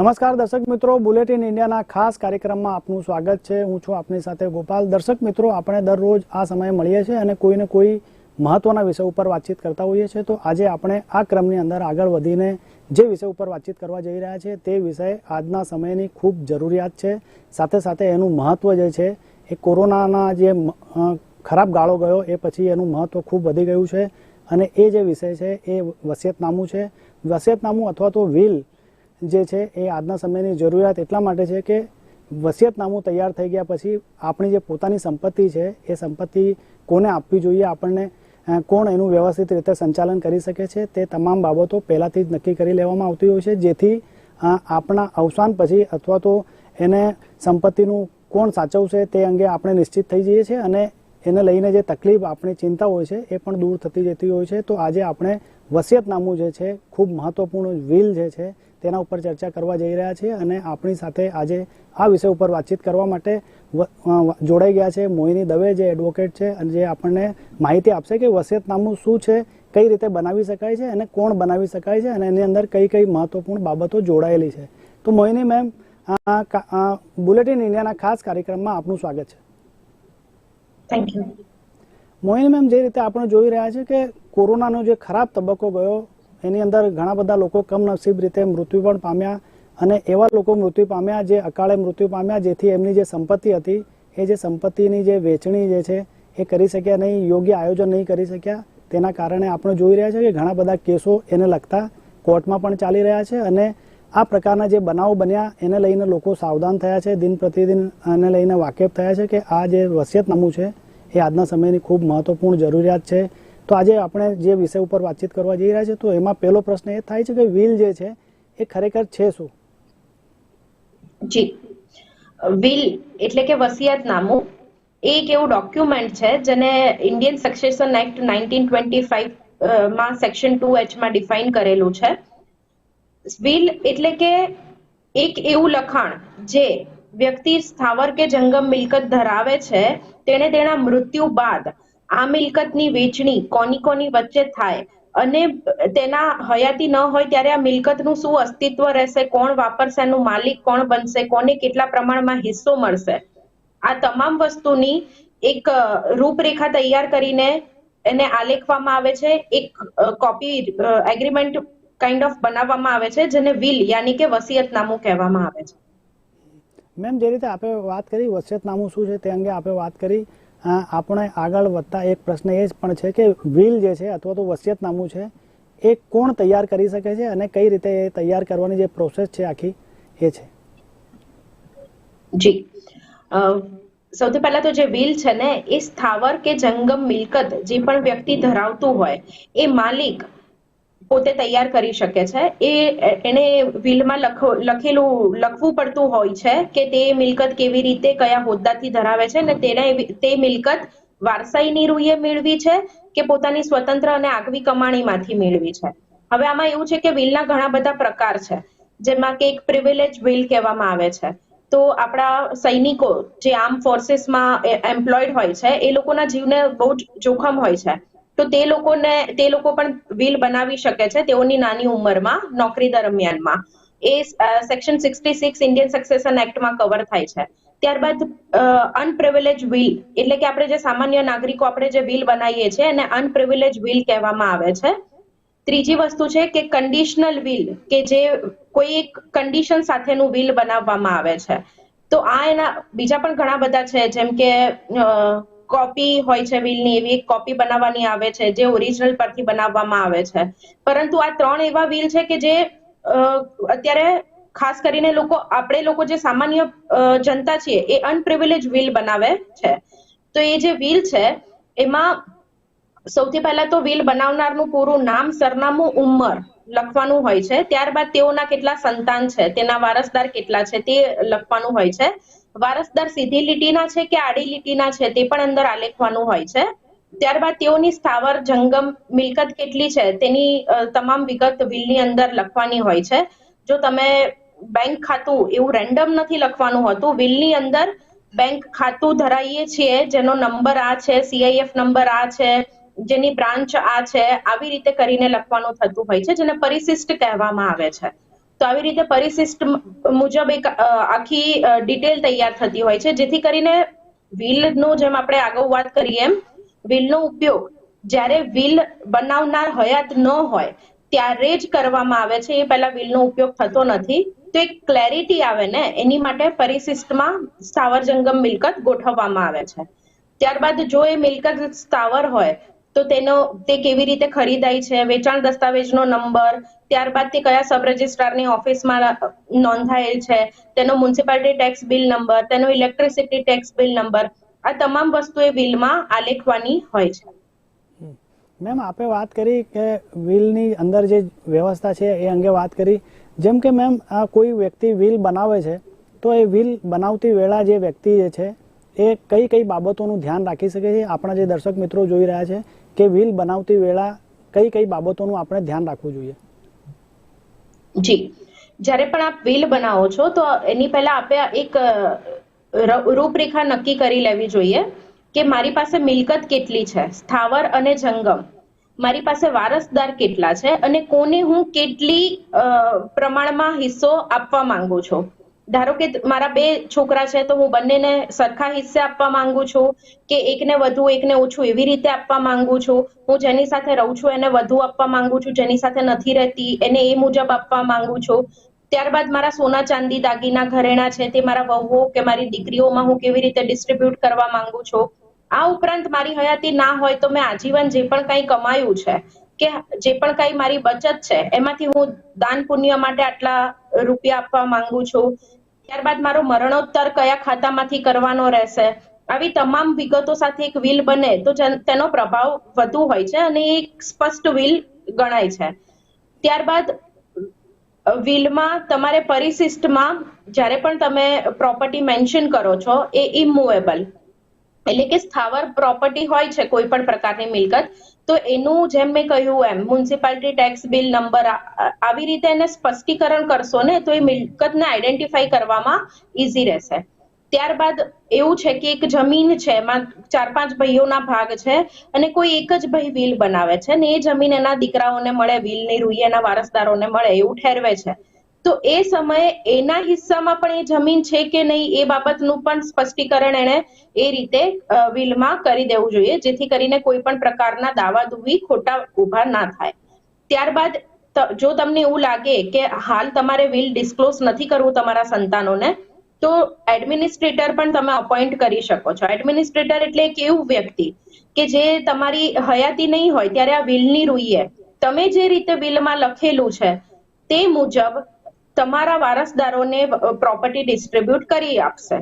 નમસ્કાર દર્શક મિત્રો, બુલેટિન ઇન્ડિયાના ખાસ કાર્યક્રમમાં આપનું સ્વાગત છે. હું છું આપની સાથે ગોપાલ. દર્શક મિત્રો, આપણે દરરોજ આ સમયે મળીએ છીએ અને કોઈને કોઈ મહત્વના વિષય ઉપર વાતચીત કરતા હોઈએ છીએ, તો આજે આપણે આ ક્રમની અંદર આગળ વધીને જે વિષય ઉપર વાતચીત કરવા જઈ રહ્યા છે તે વિષય આજના સમયની ખૂબ જરૂરિયાત છે. સાથે સાથે એનું મહત્વ જે છે, એ કોરોનાના જે ખરાબ ગાળો ગયો, એ પછી એનું મહત્વ ખૂબ વધી ગયું છે. અને એ જે વિષય છે, એ વસિયતનામું છે. વસિયતનામું અથવા તો વિલ જે છે એ આજના સમયની જરૂરિયાત એટલા માટે છે કે વસિયતનામું તૈયાર થઈ ગયા પછી આપણી જે પોતાની સંપત્તિ છે, એ સંપત્તિ કોને આપવી જોઈએ, આપણને કોણ એનું વ્યવસ્થિત રીતે સંચાલન કરી શકે છે, તે તમામ બાબતો પહેલાથી જ નક્કી કરી લેવામાં આવતી હોય છે, જેથી આપણા અવસાન પછી અથવા તો એને સંપત્તિનું કોણ સાચવશે તે અંગે આપણે નિશ્ચિત થઈ જઈએ છીએ અને એને લઈને જે તકલીફ, આપણી ચિંતા હોય છે, એ પણ દૂર થતી જતી હોય છે. તો આજે આપણે વસિયતનામું જે છે, ખૂબ મહત્વપૂર્ણ વિલ જે છે તેના ઉપર ચર્ચા કરવા જઈ રહ્યા છીએ અને આપણી સાથે આજે આ વિષય ઉપર વાતચીત કરવા માટે જોડાઈ ગયા છે મોહિની દવે જે એડવોકેટ છે અને જે આપણને માહિતી આપશે કે વસિયતનામું શું છે કઈ રીતે બનાવી શકાય છે અને કોણ બનાવી શકાય છે અને એની અંદર કઈ કઈ મહત્વપૂર્ણ બાબતો જોડાયેલી છે. તો મોહિની મેમ બુલેટિન ઇન્ડિયાના ખાસ કાર્યક્રમમાં આપનું સ્વાગત છે. થેન્ક યુ મોહિની મેમ જે રીતે આપણે જોઈ રહ્યા છે કે કોરોનાનો જે ખરાબ તબક્કો ગયો એની અંદર ઘણા બધા લોકો કમનસીબ રીતે મૃત્યુ પણ પામ્યા અને એવા લોકો મૃત્યુ પામ્યા જે અકાળે મૃત્યુ પામ્યા જેથી એમની જે સંપત્તિ હતી, એ જે સંપત્તિની જે વેચણી જે છે, એ કરી શક્યા નહીં, યોગ્ય આયોજન નહીં કરી શક્યા. તેના કારણે આપણે જોઈ રહ્યા છે કે ઘણા બધા કેસો એને લગતા કોર્ટમાં પણ ચાલી રહ્યા છે અને આ પ્રકારના જે બનાવો બન્યા, એને લઈને લોકો સાવધાન થયા છે, દિન પ્રતિદિન એને લઈને વાકેફ થયા છે કે આ જે વસિયતનામું છે, એ આજના સમયની ખૂબ મહત્વપૂર્ણ જરૂરિયાત છે. તો આજે આપણે જે વિષય ઉપર વાતચીત કરવા જઈ રહ્યા છે તો એમાં પહેલો પ્રશ્ન એ થાય છે કે વિલ જે છે, એ ખરેખર છે શું? જી. વિલ એટલે કે વસિયતનામું, એ એક એવું ડોક્યુમેન્ટ છે જેને Indian succession act nineteen twenty ફાઈવમાં section two એચમાં ડિફાઇન કરેલું છે. વિલ એટલે કે એક એવું લખાણ જે વ્યક્તિ સ્થાવર કે જંગમ મિલકત ધરાવે છે, તેણે તેના મૃત્યુ બાદ આ મિલકતની વેચણી કોની કોની વચ્ચે થાય અને તેના હયાતી ન હોય ત્યારે આ મિલકતનું શું અસ્તિત્વ રહેશે? કોણ વાપરશે? એનું માલિક કોણ બનશે? કોને કેટલા પ્રમાણમાં હિસ્સો મળશે? આ તમામ વસ્તુની એક રૂપરેખા તૈયાર કરીને એને આલેખવામાં આવે છે. એક કોપી એગ્રીમેન્ટ કાઇન્ડ ઓફ બનાવવામાં આવે છે, જેને વિલ યાની કે વસિયતનામું કહેવામાં આવે છે. મેમ, જે રીતે આપણે વાત કરી, વસિયતનામું શું છે તે અંગે આપણે વાત કરી. આપણે આગળ વધતા એક પ્રશ્ન એ પણ છે કે વિલ જે છે અથવા તો વસિયતનામું છે, એ કોણ તૈયાર કરી શકે છે અને કઈ રીતે એ તૈયાર કરવાની જે પ્રોસેસ છે આખી, એ છે. જી. સૌથી પહેલા તો જે વિલ છે ને, એ સ્થાવર કે જંગમ મિલકત જે પણ વ્યક્તિ ધરાવતું હોય, એ માલિક પોતે તૈયાર કરી શકે છે. એ એને વિલમાં લખો, લખેલું, લખવું પડતું હોય છે કે તે મિલકત કેવી રીતે કયા હોદ્દાથી ધરાવે છે અને તેને તે મિલકત વારસાઈની રૂએ મેળવી છે કે પોતાની સ્વતંત્ર અને આગવી કમાણીમાંથી મેળવી છે? હવે આમાં એવું છે કે વિલના ઘણા બધા પ્રકાર છે, જેમાં કે એક પ્રિવિલેજ વિલ કહેવામાં આવે છે. તો આપણા સૈનિકો જે આર્મ ફોર્સીસમાં એમ્પ્લોયડ હોય છે, એ લોકોના જીવને બહુ જ જોખમ હોય છે. તો તે લોકોને, તે લોકો પણ વિલ બનાવી શકે છે તેઓની નાની ઉંમરમાં, નોકરી દરમિયાનમાં. એ section sixty six Indian succession એક્ટમાં cover થાય છે. ત્યારબાદ અનપ્રિવિલેજ વિલ એટલે કે આપણે જે સામાન્ય નાગરિકો, આપણે જે વિલ બનાવીએ છીએ, એને અનપ્રિવિલેજ વિલ કહેવામાં આવે છે. ત્રીજી વસ્તુ છે કે કન્ડિશનલ વિલ કે જે કોઈ એક કન્ડિશન સાથેનું વિલ બનાવવામાં આવે છે. તો આ એના, બીજા પણ ઘણા બધા છે, જેમ કે કોપી હોય છે વિલની એવી એક કોપી બનાવવાની આવે છે, જે ઓરિજિનલ પરથી બનાવવામાં આવે છે. પરંતુ આ ત્રણ એવા વિલ છે કે જે અત્યારે ખાસ કરીને લોકો, આપણે લોકો જે સામાન્ય જનતા છીએ, એ અનપ્રિવિલેજ વિલ બનાવે છે. તો એ જે વિલ છે, એમાં સૌથી પહેલા તો વિલ બનાવનારનું પૂરું નામ, સરનામું, ઉંમર લખવાનું હોય છે. ત્યારબાદ તેઓના કેટલા સંતાન છે, તેના વારસદાર કેટલા છે, તે લખવાનું હોય છે. વારસદાર સીધી લીટીના છે કે આડી લીટીના છે તે પણ અંદર આલેખવાનું હોય છે. ત્યારબાદ તેઓની સ્થાવર જંગમ મિલકત કેટલી છે તેની તમામ વિગત વિલની અંદર લખવાની હોય છે. જો તમે બેંક ખાતું એવું રેન્ડમ નથી લખવાનું હોતું, વિલની અંદર બેંક ખાતું ધરાઈએ છીએ, જેનો નંબર આ છે સીઆઈએફ નંબર આ છે, જેની બ્રાન્ચ આ છે, આવી રીતે કરીને લખવાનું થતું હોય છે, જેને પરિશિષ્ટ કહેવામાં આવે છે. તો આવી રીતે પરિશિષ્ટ મુજબ એક આખી ડિટેલ તૈયાર થતી હોય છે. જેથી કરીને વ્હીલનો જેમ આપણે આગળ વાત કરીએ એમ, વ્હીલનો ઉપયોગ જ્યારે વ્હીલ બનાવનાર હયાત ન હોય, ત્યારે જ કરવામાં આવે છે. એ પહેલા વ્હીલનો ઉપયોગ થતો નથી. તો એક ક્લેરિટી આવે ને, એની માટે પરિશિષ્ટમાં સ્થાવર જંગમ મિલકત ગોઠવવામાં આવે છે. ત્યારબાદ જો એ મિલકત સ્થાવર હોય તો તેનો, તે કેવી રીતે ખરીદાય છે, વેચાણ દસ્તાવેજનો નંબર ત્યારબાદ તે કયા સબ રજિસ્ટ્રારની ઓફિસમાં નોંધાયેલ છે, તેનો મ્યુનિસિપાલિટી ટેક્સ બિલ નંબર, તેનો ઇલેક્ટ્રિસિટી ટેક્સ બિલ નંબર, આ તમામ વસ્તુ એ બિલમાં આલેખવાની હોય છે. મેમ, આપે વાત કરી કે વિલની અંદર જે વ્યવસ્થા છે એ અંગે વાત કરી. જેમ કે મેમ કોઈ વ્યક્તિ વિલ બનાવે છે, તો એ વિલ બનાવતી વેળા જે વ્યક્તિ છે એ કઈ કઈ બાબતોનું ધ્યાન રાખી શકે છે? આપણા જે દર્શક મિત્રો જોઈ રહ્યા છે કે વિલ બનાવતી વેળા કઈ કઈ બાબતોનું આપણે ધ્યાન રાખવું જોઈએ? જી. જ્યારે પણ આપ વિલ બનાવો છો, તો એની પહેલા આપણે એક રૂપરેખા નક્કી કરી લેવી જોઈએ કે મારી પાસે મિલકત કેટલી છે, સ્થાવર અને જંગમ. મારી પાસે વારસદાર કેટલા છે અને કોને હું કેટલી પ્રમાણમાં હિસ્સો આપવા માંગુ છું? ધારો કે મારા બે છોકરા છે તો હું બંનેને સરખા હિસ્સે આપવા માંગુ છું કે એકને વધુ, એકને ઓછું એવી રીતે આપવા માંગુ છું? હું જેની સાથે રહું છું એને વધુ આપવા માંગુ છું, જેની સાથે નથી રહેતી એને એ મુજબ આપવા માંગુ છું? ત્યારબાદ મારા સોના ચાંદી, દાગીના, ઘરેણા છે તે મારા વહુઓ કે મારી દીકરીઓમાં હું કેવી રીતે ડિસ્ટ્રીબ્યુટ કરવા માંગુ છું? આ ઉપરાંત મારી હયાતી ના હોય તો મેં આજીવન જે પણ કંઈ કમાયું છે, કે જે પણ કઈ મારી બચત છે, એમાંથી હું દાન પુણ્ય માટે આટલા રૂપિયા આપવા માંગુ છું? ત્યારબાદ મારો મરણોત્તર કયા ખાતામાંથી કરવાનો રહેશે? આવી તમામ વિગતો સાથે એક વિલ બને તો તેનો પ્રભાવ વધુ હોય છે અને એક સ્પષ્ટ વિલ ગણાય છે. ત્યારબાદ વિલમાં તમારે પરિશિષ્ટમાં જ્યારે પણ તમે પ્રોપર્ટી મેન્શન કરો છો, એ ઇમુવેબલ. એટલે કે સ્થાવર પ્રોપર્ટી હોય છે, કોઈ પણ પ્રકારની મિલકત તો એનું જેમ મેં કહ્યું એમ મ્યુનિસિપાલિટી ટેક્સ બિલ નંબર આવી રીતે એને સ્પષ્ટીકરણ કરશો ને, તો એ મિલકતને આઈડેન્ટિફાઈ કરવામાં ઈઝી રહેશે. ત્યારબાદ એવું છે કે એક જમીન છે, એમાં ચાર પાંચ ભાઈઓના ભાગ છે, અને કોઈ એક જ ભાઈ વિલ બનાવે છે, ને એ જમીન એના દીકરાઓને મળે વિલની રૂઈ એના વારસદારોને મળે, એવું ઠેરવે છે. તો એ સમયે એના હિસ્સામાં પણ એ જમીન છે કે નહીં એ બાબતનું પણ સ્પષ્ટીકરણ એણે એ રીતે વિલમાં કરી દેવું જોઈએ, જેથી કરીને કોઈ પણ પ્રકારના દાવા દુવી ખોટા ઊભા ના થાય. ત્યારબાદ જો તમને એવું લાગે કે હાલ તમારે વિલ ડિસ્ક્લોઝ નથી કરવું તમારા સંતાનોને, તો એડમિનિસ્ટ્રેટર પણ તમે અપોઇન્ટ કરી શકો છો. એડમિનિસ્ટ્રેટર એટલે એક એવું વ્યક્તિ કે જે તમારી હયાતી નહીં હોય, ત્યારે આ વિલની રૂઈએ. તમે જે રીતે વિલમાં લખેલું છે, તે મુજબ તમારા વારસદારોને પ્રોપર્ટી ડિસ્ટ્રીબ્યુટ કરી આપશે.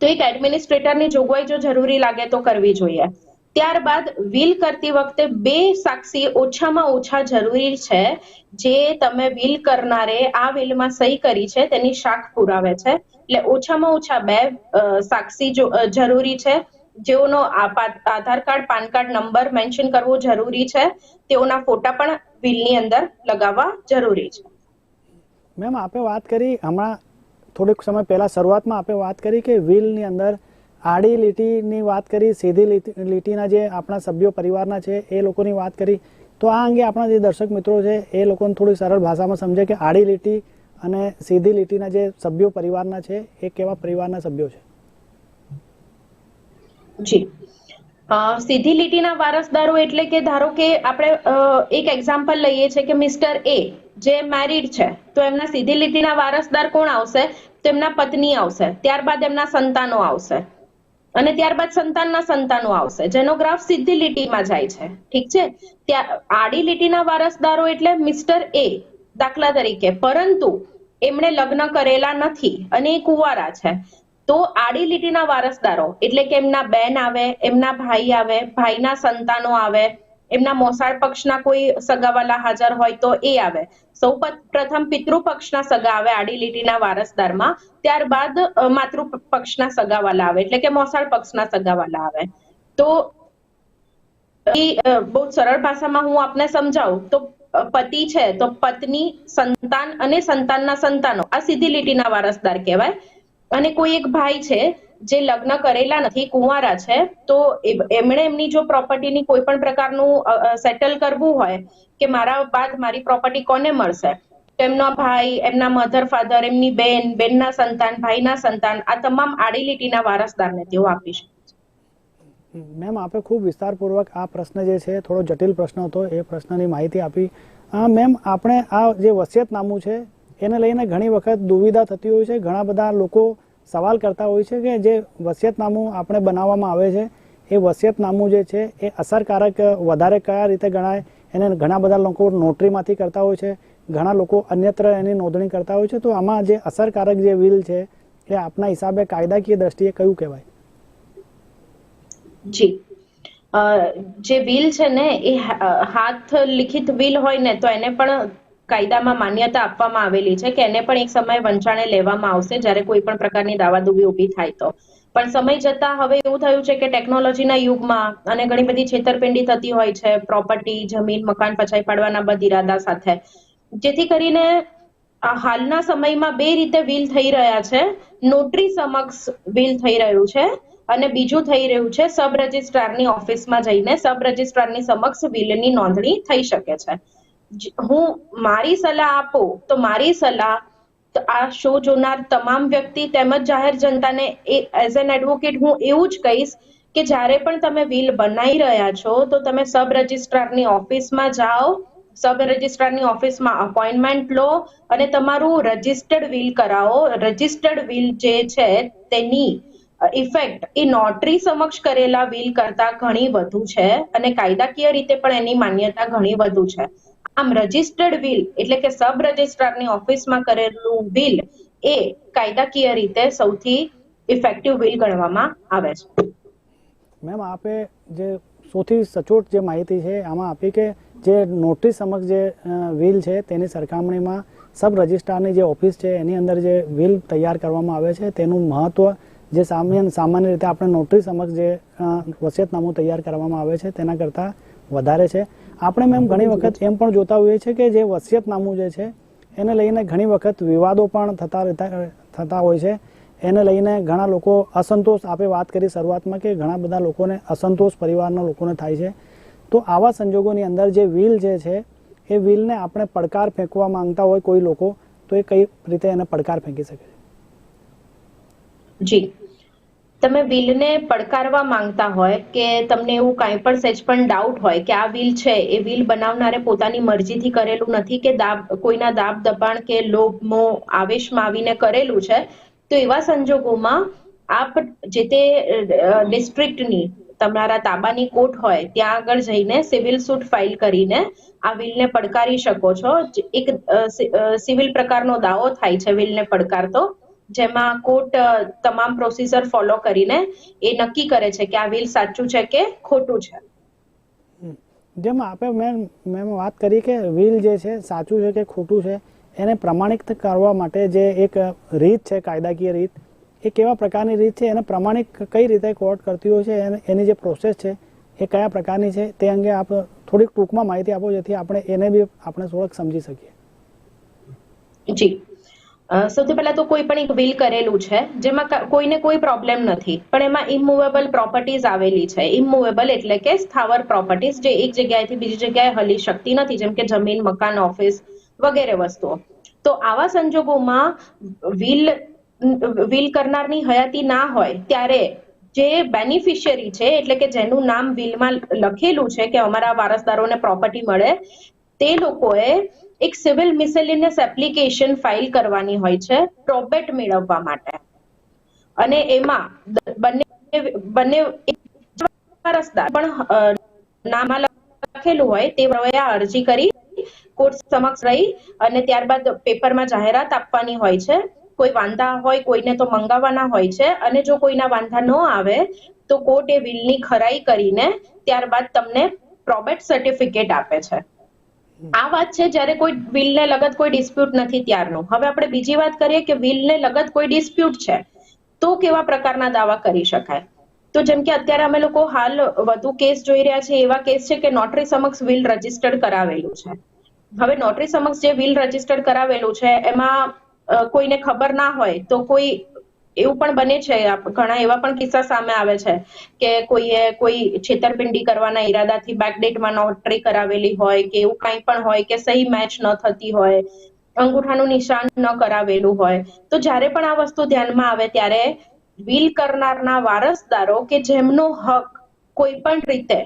તો એક એડમિનિસ્ટ્રેટરની જોગવાઈ જો જરૂરી લાગે તો કરવી જોઈએ. ત્યારબાદ વિલ કરતી વખતે બે સાક્ષી ઓછામાં ઓછા જરૂરી છે. જે તમે વિલ કરનારે આ વિલમાં સહી કરી છે, તેની શાખ પુરાવે છે. એટલે ઓછામાં ઓછા બે સાક્ષી જરૂરી છે. જેઓનો Aadhaar card, PAN card, number mention કરવો જરૂરી છે. તેઓના ફોટા પણ વિલની અંદર લગાવવા જરૂરી છે. મેમ, આપે વાત કરી, હમણાં થોડીક સમય પહેલા શરૂઆતમાં આપે વાત કરી કે વ્હીલની અંદર આડી લીટીની વાત કરી, સીધી લીટી- લીટીના જે આપણા સભ્યો પરિવારના છે, એ લોકોની વાત કરી. તો આ અંગે આપણા જે દર્શક મિત્રો છે, એ લોકોને થોડી સરળ ભાષામાં સમજે કે આડી લીટી અને સીધી લીટીના જે સભ્યો પરિવારના છે, એ કેવા પરિવારના સભ્યો છે? જી. સીધી લીટીના વારસદારો એટલે કે ધારો કે આપણે એક એક્ઝામ્પલ લઈએ છે કે મિસ્ટર એ જે મેરિડ છે, તો એમના સીધી લીટીના વારસદાર કોણ આવશે? તો એમના પત્ની આવશે. ત્યારબાદ એમના સંતાનો આવશે. અને ત્યારબાદ સંતાનના સંતાનો આવશે. જેનો ગ્રાફ સીધી લીટીમાં જાય છે. ઠીક છે? ત્યાં, આડી લીટીના વારસદારો એટલે મિસ્ટર એ દાખલા તરીકે. પરંતુ એમણે લગ્ન કરેલા નથી અને એ કુંવારા છે. તો આડી લીટીના વારસદારો એટલે કે એમના બેન આવે, એમના ભાઈ આવે, ભાઈના સંતાનો આવે એમના મોસાળ પક્ષના કોઈ સગાવાલા હાજર હોય તો એ આવે. સૌ પ્રથમ પિતૃ પક્ષના સગા આવે આડી લીટીના વારસદારમાં, ત્યારબાદ માતૃ પક્ષના સગાવાલા આવે, એટલે કે મોસાળ પક્ષના સગાવાલા આવે. તો એ બહુ સરળ ભાષામાં હું આપને સમજાવું, તો પતિ છે, તો પત્ની, સંતાન અને સંતાનના સંતાનો, આ સીધી લીટીના વારસદાર કહેવાય. અને કોઈ એક ભાઈ છે જે લગ્ન કરેલા નથી, કુંવારા છે, તો એમણે એમની જો પ્રોપર્ટીની કોઈ પણ પ્રકારનું સેટલ કરવું હોય કે મારા બાદ મારી પ્રોપર્ટી કોને મળશે? એમના ભાઈ, એમના મધર ફાધર એમની બેન, બેનના સંતાન, ભાઈના સંતાન, આ તમામ આડી લીટીના વારસદારને તેઓ આપી શકે મેમ, આપે ખૂબ વિસ્તારપૂર્વક આ પ્રશ્ન જે છે, થોડો જટિલ પ્રશ્ન હતો, એ પ્રશ્નની માહિતી આપી. મેમ, આપણે આ જે વસિયતનામું છે, એને લઈને ઘણી વખત દુવિધા થતી હોય છે. ઘણા બધા લોકો સવાલ કરતા હોય છે કે જે વસિયતનામું આપણે બનાવવામાં આવે છે, એ વસિયતનામું જે છે, એ અસરકારક વધારે કયા રીતે ગણાય, એને ઘણા બધા લોકો નોટરીમાંથી કરતા હોય છે, ઘણા લોકો અન્યત્ર એની નોંધણી કરતા હોય છે, તો આમાં જે અસરકારક જે વિલ છે, એ આપના હિસાબે કાયદાકીય દ્રષ્ટિએ કયું કહેવાય? જી. જે વિલ છે ને, એ હાથ લિખિત વિલ હોય ને, તો એને પણ કાયદામાં માન્યતા આપવામાં આવેલી છે કે એને પણ એક સમયે વંચાણે લેવામાં આવશે જ્યારે કોઈ પણ પ્રકારની દાવાદુબી ઊભી થાય તો. પણ સમય જતા હવે એવું થયું છે કે ટેકનોલોજીના યુગમાં અને ઘણી બધી છેતરપિંડી થતી હોય છે, પ્રોપર્ટી, જમીન, મકાન પછાઈ પાડવાના બદ ઇરાદા સાથે. જેથી કરીને હાલના સમયમાં બે રીતે વિલ થઈ રહ્યા છે. નોટરી સમક્ષ વિલ થઈ રહ્યું છે અને બીજું થઈ રહ્યું છે, સબ રજિસ્ટ્રારની ઓફિસમાં જઈને સબ રજિસ્ટ્રારની સમક્ષ વિલની નોંધણી થઈ શકે છે. હું મારી સલાહ આપું, તો મારી સલાહ આ શો જોનાર તમામ વ્યક્તિ તેમજ જાહેર જનતાને એઝ એન એડવોકેટ હું એવું જ કહીશ કે જ્યારે પણ તમે વિલ બનાવી રહ્યા છો, તો તમે સબ રજિસ્ટ્રારની ઓફિસમાં જાઓ સબ રજિસ્ટ્રારની ઓફિસમાં અપોઇન્ટમેન્ટ લો અને તમારું રજિસ્ટર્ડ વિલ કરાવો. રજિસ્ટર્ડ વિલ જે છે, તેની ઇફેક્ટ એ નોટરી સમક્ષ કરેલા વિલ કરતા ઘણી વધુ છે અને કાયદાકીય રીતે પણ એની માન્યતા ઘણી વધુ છે. આમ રજિસ્ટર્ડ વિલ એટલે કે સબ રજિસ્ટ્રારની ઓફિસમાં કરેલું વિલ એ કાયદાકીય રીતે સૌથી ઇફેક્ટિવ વિલ ગણવામાં આવે છે. મેમ, આપે જે સૌથી સચોટ જે માહિતી છે, આમાં આપી કે જે નોટિસ સમક્ષ જે વિલ છે, તેની સરખામણીમાં સબ રજિસ્ટ્રારની જે ઓફિસ છે, એની અંદર જે વિલ તૈયાર કરવામાં આવે છે, તેનું મહત્વ જે સામાન્ય સામાન્ય રીતે આપણે નોટરી સમક્ષ જે વસિયતનામું તૈયાર કરવામાં આવે છે, તેના કરતાં વધારે છે. આપણે મેમ ઘણી વખત એમ પણ જોતા હોઈએ છીએ કે જે વસિયતનામું જે છે એને લઈને ઘણી વખત વિવાદો પણ થતા રહેતા થતા હોય છે. એને લઈને ઘણા લોકો અસંતોષ આપે વાત કરી શરૂઆતમાં કે ઘણા બધા લોકોને અસંતોષ પરિવારના લોકોને થાય છે. તો આવા સંજોગોની અંદર જે વ્હીલ જે છે એ વ્હીલને આપણે પડકાર ફેંકવા માંગતા હોય કોઈ લોકો તો એ કઈ રીતે એને પડકાર ફેંકી શકે છે? જી. તમે વિલને પડકારવા માંગતા હોય કે તમને એવું કાંઈ પણ સહેજ પણ ડાઉટ હોય કે આ વિલ છે, એ વિલ બનાવનારે પોતાની મરજીથી કરેલું નથી કે દાબ, કોઈના દાબ દબાણ કે લોભ, મોહ, આવેશમાં આવીને કરેલું છે, તો એવા સંજોગોમાં આપ જે તે ડિસ્ટ્રિક્ટની તમારા તાબાની કોર્ટ હોય, ત્યાં આગળ જઈને સિવિલ સૂટ ફાઇલ કરીને આ વિલને પડકારી શકો છો. એક સિવિલ પ્રકારનો દાવો થાય છે વિલને પડકારતો. જેમાં કોર્ટ તમામ પ્રોસીજર ફોલો કરીને એ નક્કી કરે છે કે આ વિલ સાચું છે કે ખોટું છે. જેમ આપણે મેં મેં વાત કરી કે વિલ જે છે સાચું છે કે ખોટું છે એને પ્રમાણિત કરવા માટે જે એક રીત છે કાયદાકીય રીત એ કેવા પ્રકારની રીત છે એને પ્રમાણિત કઈ રીતે કોર્ટ કરતી હોય છે એની જે પ્રોસેસ છે એ કયા પ્રકારની છે તે અંગે આપ થોડીક ટૂંકમાં માહિતી આપો જેથી આપણે એને બી આપણે થોડુંક સમજી શકીએ. જી. સૌથી પહેલા તો કોઈ પણ એક વિલ કરેલું છે, જેમાં કોઈને કોઈ પ્રોબ્લેમ નથી. પણ એમાં ઇમુવેબલ પ્રોપર્ટીઝ આવેલી છે. ઇમુવેબલ એટલે કે સ્થાવર પ્રોપર્ટીઝ જે એક જગ્યાએથી બીજી જગ્યાએ હલી શકતી નથી, જેમ કે જમીન, મકાન ઓફિસ વગેરે વસ્તુઓ. તો આવા સંજોગોમાં વિલ વિલ કરનારની હયાતી ના હોય, ત્યારે જે બેનિફિશિયરી છે, એટલે કે જેનું નામ વિલમાં લખેલું છે કે અમારા વારસદારોને પ્રોપર્ટી મળે, તે લોકોએ એક સિવિલ મિસેલિનિયસ એપ્લિકેશન ફાઇલ કરવાની હોય છે, પ્રોબેટ મેળવવા માટે. અને એમાં બંને બંને વારસદાર પણ નામ લખેલું હોય તે પ્રવયા અરજી કરી, કોર્ટ સમક્ષ રહી અને ત્યારબાદ પેપરમાં જાહેરાત આપવાની હોય છે. કોઈ વાંધા હોય, કોઈને તો મંગાવવાના હોય છે અને જો કોઈના વાંધા ન આવે, તો કોર્ટ એ વિલની ખરાઈ કરીને ત્યારબાદ તમને પ્રોબેટ સર્ટિફિકેટ આપે છે. આ વાત છે જ્યારે કોઈ વિલને લગત કોઈ ડિસ્પ્યુટ નથી ત્યારનું. હવે આપણે બીજી વાત કરીએ કે વિલને લગત કોઈ ડિસ્પ્યુટ છે, તો કેવા પ્રકારના દાવા કરી શકાય? તો જેમ કે અત્યારે અમે લોકો હાલ વધુ કેસ જોઈ રહ્યા છે એવા કેસ છે કે નોટરી સમક્ષ વિલ રજીસ્ટર્ડ કરાવેલું છે. હવે નોટરી સમક્ષ જે વિલ રજીસ્ટર્ડ કરાવેલું છે, એમાં કોઈને ખબર ના હોય તો કોઈ એવું પણ બને છે ઘણા એવા પણ કિસ્સા સામે આવે છે કે કોઈએ કોઈ છેતરપિંડી કરવાના ઈરાદાથી બેકડેટમાં નોટરી કરાવેલી હોય કે એવું કંઈ પણ હોય કે સહી મેચ ન થતી હોય, અંગૂઠાનું નિશાન ન કરાવેલું હોય, તો જ્યારે પણ આ વસ્તુ ધ્યાનમાં આવે ત્યારે વિલ કરનારના વારસદારો કે જેમનો હક કોઈ પણ રીતે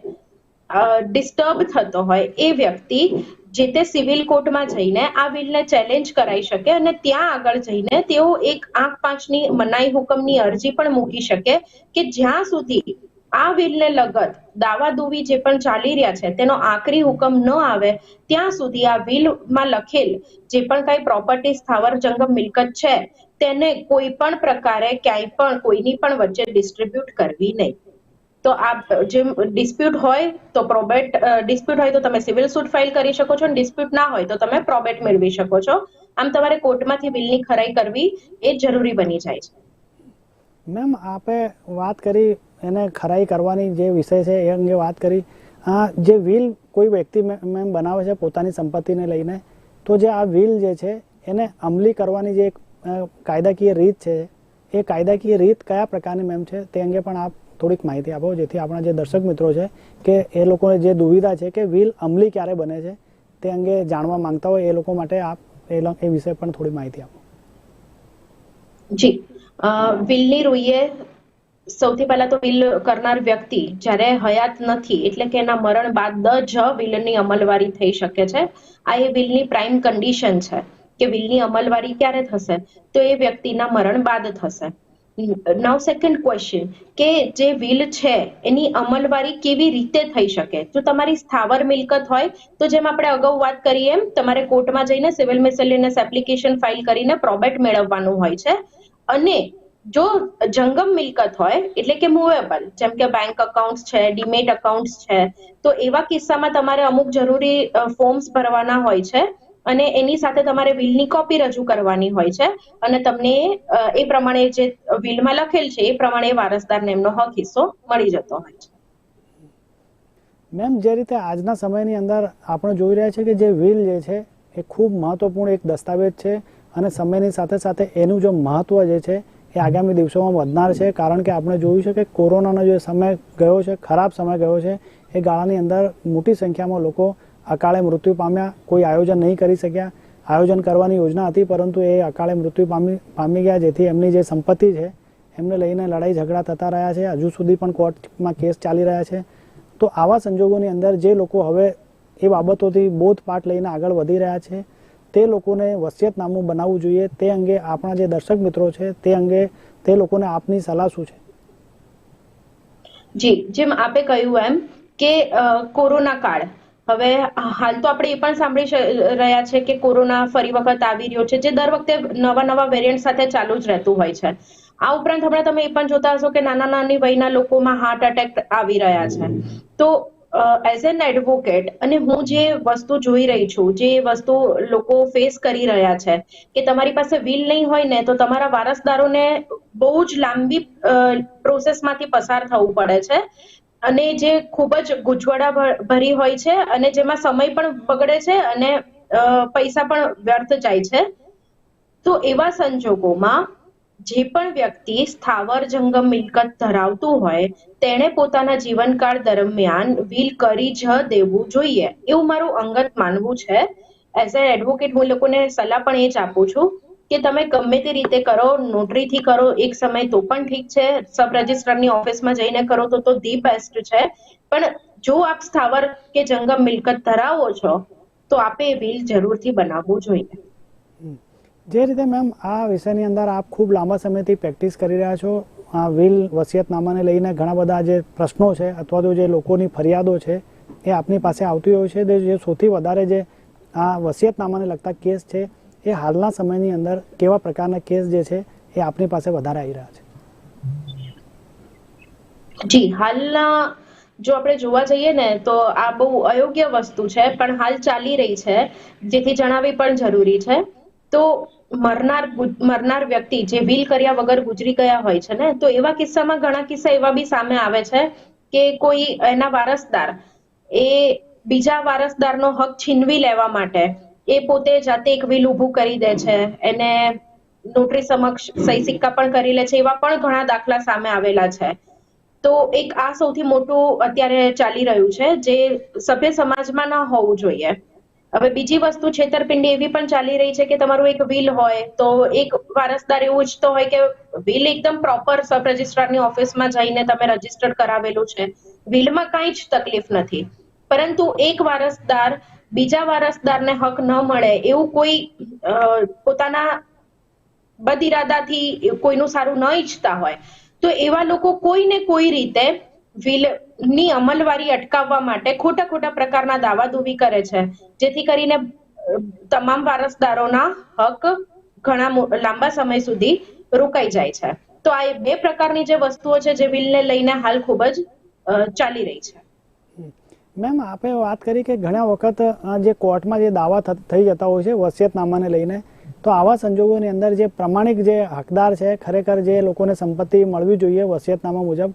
ડિસ્ટર્બ થતો હોય એ વ્યક્તિ જે તે સિવિલ કોર્ટમાં જઈને આ વિલને ચેલેન્જ કરાઈ શકે અને ત્યાં આગળ જઈને તેઓ એક આંખ પાંચની મનાઈ હુકમની અરજી પણ મૂકી શકે કે જ્યાં સુધી આ વિલને લગત દાવાદુવી જે પણ ચાલી રહ્યા છે, તેનો આખરી હુકમ ન આવે, ત્યાં સુધી આ વિલમાં લખેલ જે પણ કઈ પ્રોપર્ટી સ્થાવર, જંગમ, મિલકત છે, તેને કોઈ પણ પ્રકારે ક્યાંય પણ કોઈની પણ વચ્ચે ડિસ્ટ્રીબ્યુટ કરવી નહીં. તો આ જે ડિસ્પ્યુટ હોય તો પ્રોબેટ ડિસ્પ્યુટ હોય તો તમે સિવિલ સૂટ ફાઇલ કરી શકો છો અને ડિસ્પ્યુટ ના હોય તો તમે પ્રોબેટ મેળવી શકો છો. આમ તમારે કોર્ટમાંથી બિલની ખરાઈ કરવી એ જરૂરી બની જાય છે. મેમ, આપે વાત કરી, એને ખરાઈ કરવાની જે વિષય છે એ અંગે વાત કરી. આ જે વિલ કોઈ વ્યક્તિ મેમ બનાવે છે પોતાની સંપત્તિને લઈને, તો જે આ વિલ જે છે એને અમલી કરવાની જે એક કાયદાકીય રીત છે, એ કાયદાકીય રીત કયા પ્રકારની મેમ છે તે અંગે પણ આપ થોડીક માહિતી આપો, જેથી આપણા જે દર્શક મિત્રો છે કે એ લોકોને જે દુવિધા છે કે વિલ અમલી ક્યારે બને છે, તે અંગે જાણવા માંગતા હોય એ લોકો માટે આપ એ વિશે પણ થોડી માહિતી આપો. જી. વિલની રૂઈએ સૌથી પહેલા તો વિલ કરનાર વ્યક્તિ જ્યારે હયાત નથી, એટલે કે એના મરણ બાદ જ વિલની અમલવારી થઈ શકે છે. આ એ વિલની પ્રાઇમ કન્ડિશન છે કે વિલની અમલવારી ક્યારે થશે? તો એ વ્યક્તિના મરણ બાદ થશે. નાવ સેકન્ડ ક્વેશ્ચન કે જે વિલ છે, એની અમલવારી કેવી રીતે થઈ શકે? જો તમારી સ્થાવર મિલકત હોય, તો જેમ આપણે અગાઉ વાત કરી એમ, તમારે કોર્ટમાં જઈને સિવિલ મિસેલિનસ એપ્લિકેશન ફાઇલ કરીને પ્રોબેટ મેળવવાનું હોય છે. અને જો જંગમ મિલકત હોય, એટલે કે મૂવેબલ જેમ કે બેંક અકાઉન્ટ છે ડીમેટ અકાઉન્ટ છે, તો એવા કિસ્સામાં તમારે અમુક જરૂરી ફોર્મ્સ ભરવાના હોય છે. અને એની સાથે તમારે વિલની કોપી રજૂ કરવાની હોય છે. અને તમને એ પ્રમાણે જે વિલમાં લખેલ છે, એ પ્રમાણે વારસદારને એમનો હક, હિસ્સો મળી જતો હોય છે. મેમ, જે રીતે આજના સમયની અંદર આપણે જોઈ રહ્યા છે કે જે વિલ જે છે, એ ખૂબ મહત્વપૂર્ણ એક દસ્તાવેજ છે અને સમયની સાથે સાથે એનું જે મહત્વ જે છે, એ આગામી દિવસોમાં વધનાર છે. કારણ કે આપણે જોયું છે કે કોરોનાનો જે સમય ગયો છે, ખરાબ સમય ગયો છે, એ ગાળાની અંદર મોટી સંખ્યામાં લોકો અકાળે મૃત્યુ પામ્યા, કોઈ આયોજન નહીં કરી શક્યા. આયોજન કરવાની યોજના હતી, પરંતુ એ અકાળે મૃત્યુ પામી પામી ગયા, જેથી એમની જે સંપત્તિ છે, એમને લઈને લડાઈ ઝઘડા થતા રહ્યા છે. હજુ સુધી પણ કોર્ટમાં કેસ ચાલી રહ્યા છે. તો આવા સંજોગોની અંદર જે લોકો હવે એ બાબતોથી બોધપાઠ લઈને આગળ વધી રહ્યા છે, તે લોકોને વસિયતનામું બનાવવું જોઈએ. તે અંગે આપણા જે દર્શક મિત્રો છે, તે અંગે તે લોકોને આપની સલાહ શું છે? જી, જેમ આપે કહ્યું એમ કે કોરોના કાળ હવે હાલ તો આપણે એ પણ સાંભળી રહ્યા છે કે કોરોના ફરી વખત આવી રહ્યો છે, જે દર વખતે નવા નવા વેરિયન્ટ સાથે ચાલુ જ રહેતું હોય છે. આ ઉપરાંત હમણાં તમે એ પણ જોતા હશો કે નાના નાની વયના લોકોમાં હાર્ટ એટેક આવી રહ્યા છે. તો એઝ એન એડવોકેટ અને હું જે વસ્તુ જોઈ રહી છું, જે વસ્તુ લોકો ફેસ કરી રહ્યા છે, કે તમારી પાસે વિલ નહીં હોય ને, તો તમારા વારસદારોને બહુ જ લાંબી પ્રોસેસમાંથી પસાર થવું પડે છે. અને જે ખૂબ જ ગુજવડા ભરી હોય છે અને જેમાં સમય પણ બગડે છે અને પૈસા પણ વ્યર્થ જાય છે. તો એવા સંજોગોમાં જે પણ વ્યક્તિ સ્થાવર જંગમ મિલકત ધરાવતું હોય, તેણે પોતાના જીવનકાળ દરમિયાન વીલ કરી જ દેવું જોઈએ. એવું મારું અંગત માનવું છે. એઝ એ એડવોકેટ હું લોકોને સલાહ પણ એ જ આપું છું કે તમે ગમે તે રીતે કરો, નોટરીથી કરો, એક સમય તો પણ ઠીક છે. સબ રજિસ્ટ્રારની ઓફિસમાં જઈને કરો તો તો ધી બેસ્ટ છે. પણ જો આપ સ્થાવર કે જંગમ મિલકત ધરાવો છો, તો આપે વિલ જરૂરથી બનાવવું જોઈએ. જે રીતે મેમ આ વિષયની અંદર આપ ખૂબ લાંબા સમયથી પ્રેક્ટિસ કરી રહ્યા છો, આ વિલ વસિયતનામાને લઈને ઘણા બધા જે પ્રશ્નો છે અથવા તો જે લોકોની ફરિયાદો છે, એ આપની પાસે આવતી હોય છે. જે સૌથી વધારે જે આ વસિયતનામાને લગતા કેસ છે એ હાલના સમયની અંદર કેવા પ્રકારના કેસ જે છે એ આપની પાસે વધારે આવી રહ્યા છે? જી, હાલના જો આપણે જોવા જઈએ ને, તો આ બહુ અયોગ્ય વસ્તુ છે, પણ હાલ ચાલી રહી છે, જેથી જણાવવી પણ જરૂરી છે. તો મરનાર મરનાર વ્યક્તિ જે વિલ કર્યા વગર ગુજરી ગયા હોય છે ને, તો એવા કિસ્સામાં ઘણા કિસ્સા એવા બી સામે આવે છે કે કોઈ એના વારસદાર એ બીજા વારસદારનો હક છીનવી લેવા માટે એ પોતે જાતે એક વિલ ઊભું કરી દે છે. એને નોટરી સમક્ષ સહી સિક્કા પણ કરી લે છે, એવા પણ ઘણા દાખલા સામે આવેલા છે. તો એક આ સૌથી મોટું અત્યારે ચાલી રહ્યું છે, જે સભ્ય સમાજમાં ન હોવું જોઈએ. હવે બીજી વસ્તુ છેતરપિંડી એવી પણ ચાલી રહી છે કે તમારું એક વિલ હોય તો એક વારસદાર એવું ઈચ્છતો હોય કે વિલ એકદમ પ્રોપર સબ રજિસ્ટ્રારની ઓફિસમાં જઈને તમે રજિસ્ટર કરાવેલું છે. વિલમાં કાંઈ જ તકલીફ નથી. પરંતુ એક વારસદાર બીજા વારસદારને હક ન મળે એવું કોઈ પોતાના પોતાના બદઇરાદાથી કોઈનું સારું ન ઈચ્છતા હોય. તો એવા લોકો કોઈને કોઈ રીતે વિલની અમલવારી અટકાવવા માટે ખોટા ખોટા પ્રકારના દાવાદૂબી કરે છે. જેથી કરીને તમામ વારસદારોના હક ઘણા લાંબા સમય સુધી રોકાઈ જાય છે. તો આ બે પ્રકારની જે વસ્તુઓ છે જે વિલને લઈને હાલ ખૂબ જ ચાલી રહી છે. મેમ, આપે વાત કરી કે ઘણા વખત જે કોર્ટમાં જે દાવા થઈ જતા હોય છે, વસિયતનામાને લઈને, તો આવા સંજોગોની અંદર જે પ્રમાણિક જે હકદાર છે, ખરેખર જે લોકોને સંપત્તિ મળવી જોઈએ વસિયતનામા મુજબ,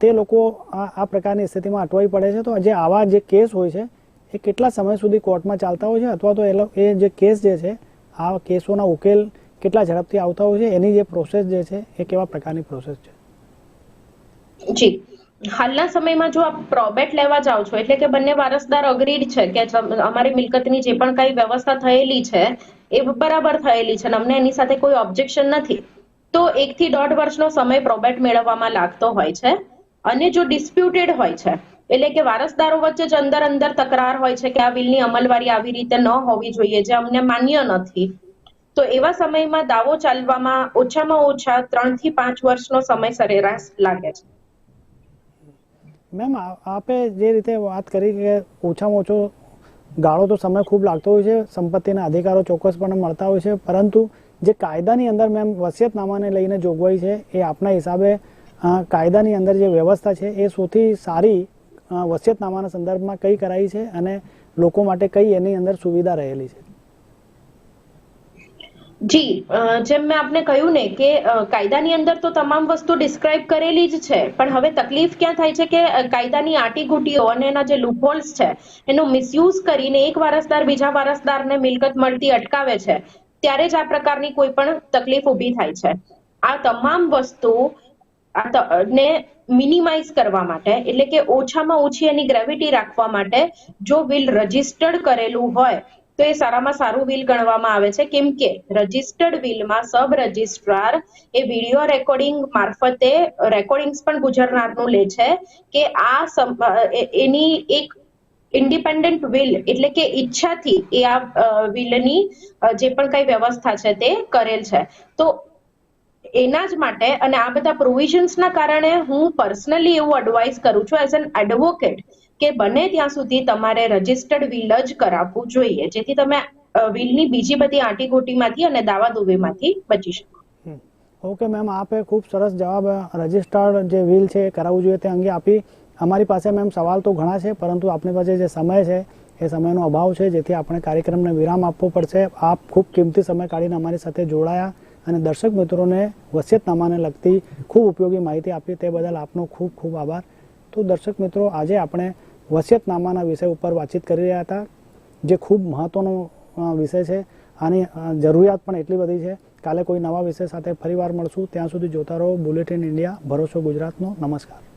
તે લોકો આ પ્રકારની સ્થિતિમાં અટવાઈ પડે છે. તો જે આવા જે કેસ હોય છે, એ કેટલા સમય સુધી કોર્ટમાં ચાલતા હોય છે, અથવા તો એ જે કેસ જે છે, આ કેસોના ઉકેલ કેટલા ઝડપથી આવતા હોય છે, એની જે પ્રોસેસ જે છે, એ કેવા પ્રકારની પ્રોસેસ છે? જી. હાલના સમયમાં જો આપ પ્રોબેટ લેવા જાઓ છો, એટલે કે બંને વારસદાર અગ્રીડ છે કે અમારી મિલકતની જે પણ કઈ વ્યવસ્થા થયેલી છે, એ બરાબર થયેલી છે અમને એની સાથે કોઈ ઓબ્જેક્શન નથી. તો એક થી દોઢ વર્ષનો સમય પ્રોબેટ મેળવવામાં લાગતો હોય છે અને જો ડિસ્પ્યુટેડ હોય છે, એટલે કે વારસદારો વચ્ચે જ અંદર અંદર તકરાર હોય છે કે આ વિલની અમલવારી આવી રીતે ન હોવી જોઈએ, જે અમને માન્ય નથી. તો એવા સમયમાં દાવો ચાલવામાં ઓછામાં ઓછા ત્રણથી પાંચ વર્ષનો સમય સરેરાશ લાગે છે. મેમ આપે જે રીતે વાત કરી કે ઓછામાં ઓછો ગાળો તો સમય ખૂબ લાગતો હોય છે, સંપત્તિના અધિકારો ચોક્કસપણે મળતા હોય છે, પરંતુ જે કાયદાની અંદર મેમ વસિયતનામાને લઈને જોગવાઈ છે, એ આપના હિસાબે કાયદાની અંદર જે વ્યવસ્થા છે, એ સૌથી સારી વસિયતનામાના સંદર્ભમાં કઈ કરાઈ છે અને લોકો માટે કઈ એની અંદર સુવિધા રહેલી છે? જી જેમ મેં આપને કહ્યું ને કે કાયદાની અંદર તો તમામ વસ્તુ ડિસ્ક્રાઇબ કરેલી જ છે, પણ હવે તકલીફ ક્યાં થાય છે કે કાયદાની આટીઘૂટીઓ અને એના જે લૂપહોલ્સ છે, એનો મિસયુઝ કરીને એક વારસદાર બીજા વારસદારને મિલકત મળતી અટકાવે છે, ત્યારે જ આ પ્રકારની કોઈ પણ તકલીફ ઊભી થાય છે. આ તમામ વસ્તુ ને મિનિમાઇઝ કરવા માટે, એટલે કે ઓછામાં ઓછી એની ગ્રેવિટી રાખવા માટે, જો વિલ રજિસ્ટર્ડ કરેલું હોય તો એ સારામાં સારું વિલ ગણવામાં આવે છે. કેમ કે રજિસ્ટર્ડ વિલમાં સબ રજિસ્ટ્રાર એ વીડિયો રેકોર્ડિંગ મારફતે રેકોર્ડિંગ્સ પણ ગુજરનારનું લે છે કે આ એની એક ઇન્ડિપેન્ડન્ટ વિલ એટલે કે ઈચ્છાથી એ આ વિલની જે પણ કઈ વ્યવસ્થા છે તે કરેલ છે. તો એના જ માટે અને આ બધા પ્રોવિઝન્સના કારણે હું પર્સનલી એવું એડવાઇસ કરું છું એઝ એન એડવોકેટ કે બને ત્યાં સુધી તમારે રજિસ્ટર્ડ વિલ જ કરાવવું જોઈએ, જેથી તમે વિલની બીજી બધી આંટીઘૂટીમાંથી અને દાવાદોબીમાંથી બચી શકો. ઓકે મેમ, આપે ખૂબ સરસ જવાબ રજિસ્ટર્ડ જે વિલ છે એ કરાવવું જોઈએ, તે અંગે આપી. અમારી પાસે મેમ સવાલ તો ઘણા છે, પરંતુ આપણી પાસે જે સમય છે, એ સમયનો અભાવ છે, જેથી આપણે કાર્યક્રમને વિરામ આપવો પડશે. આપ ખૂબ કિંમતી સમય કાઢીને અમારી સાથે જોડાયા અને દર્શક મિત્રોને વસિયતનામાને લગતી ખૂબ ઉપયોગી માહિતી આપી, તે બદલ આપનો ખૂબ ખૂબ આભાર. તો દર્શક મિત્રો, આજે આપણે વસિયતનામાના વિષય ઉપર વાતચીત કરી રહ્યા હતા, જે ખૂબ મહત્વનો વિષય છે. આની જરૂરિયાત પણ એટલી બધી છે. કાલે કોઈ નવા વિષય સાથે ફરીવાર મળશું. ત્યાં સુધી જોતા રહો. બુલેટિન ઇન્ડિયા ભરોસો ગુજરાતનો. નમસ્કાર.